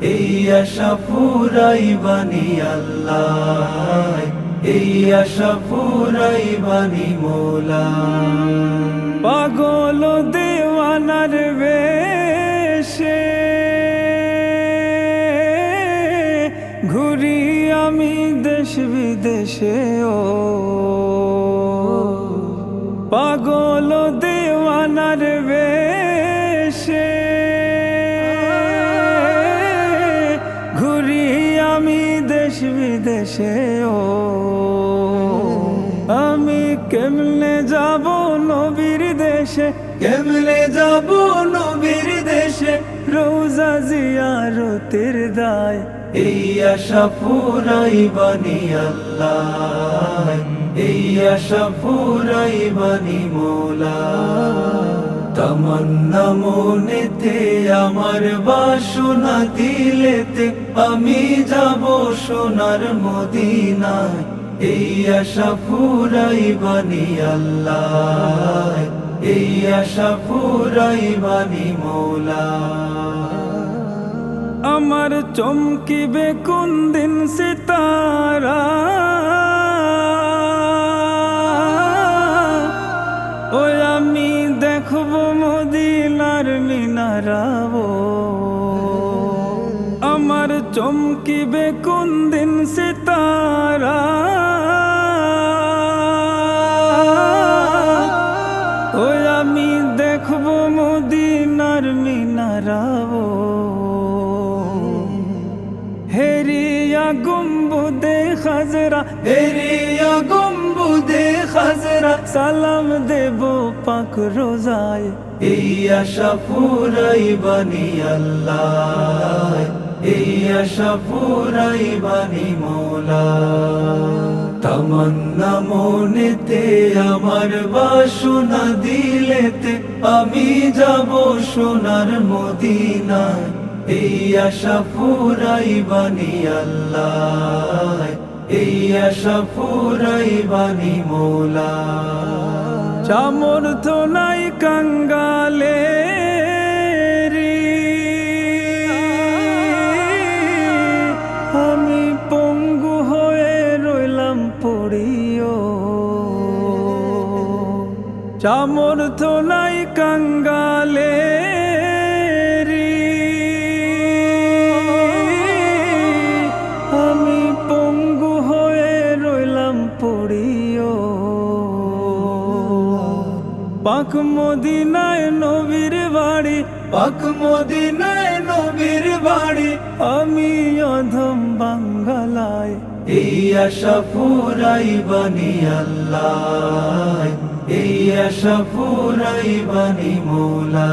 এই আশা ফুরাই বানি আল্লাহ, এই আশা ফুরাই বানি মোলা। পাগল দেওয়ানার বেশে ঘুরি আমি দেশ বিদেশে, ও। পাগল দেওয়ানার বেশে বিদেশে ও, আমি কেমনে যাব নবীর দেশে? কেমনে যাব নবীর দেশে? রোজা জিয়ারতের দায়, এই আশা ফুরাই বানি আল্লাহ। এই আশা ফুরাই বানি মোলা। তমন্না মনেতে আমার বাসনা দিলেতে আমি যাব সোনার মদিনায়। এই আশা ফুরাই বানি আল্লাহ, এই আশা ফুরাই বানি মোলা। আমার চমকিবে কোন দিন সিতারা মিনারাবো আমার চমকিবে কোন দিন সিতারা ওই আমি দেখব মদিনার মিনারাবো। হেরিয়া গম্বুদে খাজরা হেরিয়া খাজরা সালাম দেব পাক রোজায়। এই আশা ফুরাই বানি আল্লাহ। এই আশা ফুরাই বানি মোলা। তমন্না মনেতে আমার বাসনা দিলেতে আমি যাব সোনার মদিনায়। এই আশা ফুরাই বানি আল্লাহ। চামর তো নাই কাঙ্গালে আমি পঙ্গু হয়ে রইলাম পড়িও। চামর তো নাই কাঙ্গালে পড়িও। পাক মদিনায় নবীর বাড়ি পাক মদিনায় নবীর বাড়ি। আমি অধম বাঙ্গালায়। এই আশা ফুরাই বানি আল্লাহ এই আশা ফুরাই বানি মোলা।